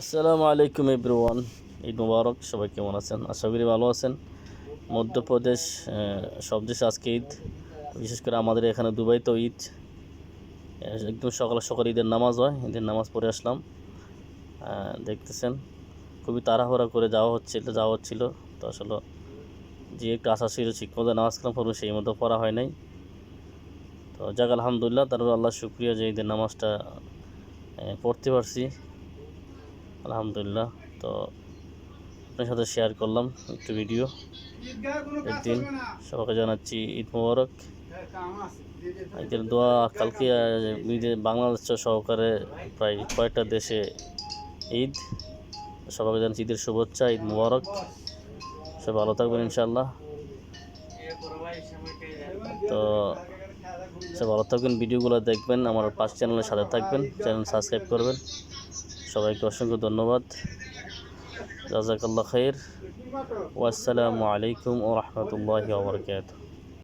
আসসালামু আলাইকুম এভরিওয়ান। ঈদ মুবারক, সবাই কেমন আছেন? আশা করি ভালো আছেন। মধ্যপ্রদেশ সব দেশে আজকে ঈদ। বিশেষ করে আমাদের এখানে দুবাইতেও ঈদ। একদম সকাল সকাল ঈদের নামাজ হয়, ঈদের নামাজ পড়ে আসলাম। দেখতেছেন, খুবই তাড়াহুড়া করে যাওয়া হচ্ছিল যাওয়া হচ্ছিল। তো আসলে যে একটু আশা ছিল মতো নামাজ কালাম পড়ব, সেই মতো পড়া হয় নাই। তো যাক, আলহামদুলিল্লাহ, তারপর আল্লাহ শুক্রিয়া যে ঈদের নামাজটা পড়তে পারছি। আলহামদুলিল্লাহ। তো আপনার সাথে শেয়ার করলাম একটু ভিডিও একদিন সবাইকে জানাচ্ছি ঈদ মোবারক। ঈদের দোয়া কালকে বাংলাদেশ সহকারে প্রায় কয়েকটা দেশে ঈদ। সবাইকে জানাচ্ছি ঈদের শুভেচ্ছা, ঈদ মোবারক। সব ভালো থাকবেন ইনশাল্লাহ তো সব ভালো থাকবেন ভিডিওগুলো দেখবেন, আমার পাঁচ চ্যানেলের সাথে থাকবেন। চ্যানেল সাবস্ক্রাইব করবেন। সবাইকে অসংখ্য ধন্যবাদ জাজাকাল্লাহ খাইর ওয়াসসালামু আলাইকুম ও রহমতুল্লাহি ওবরকাতুহ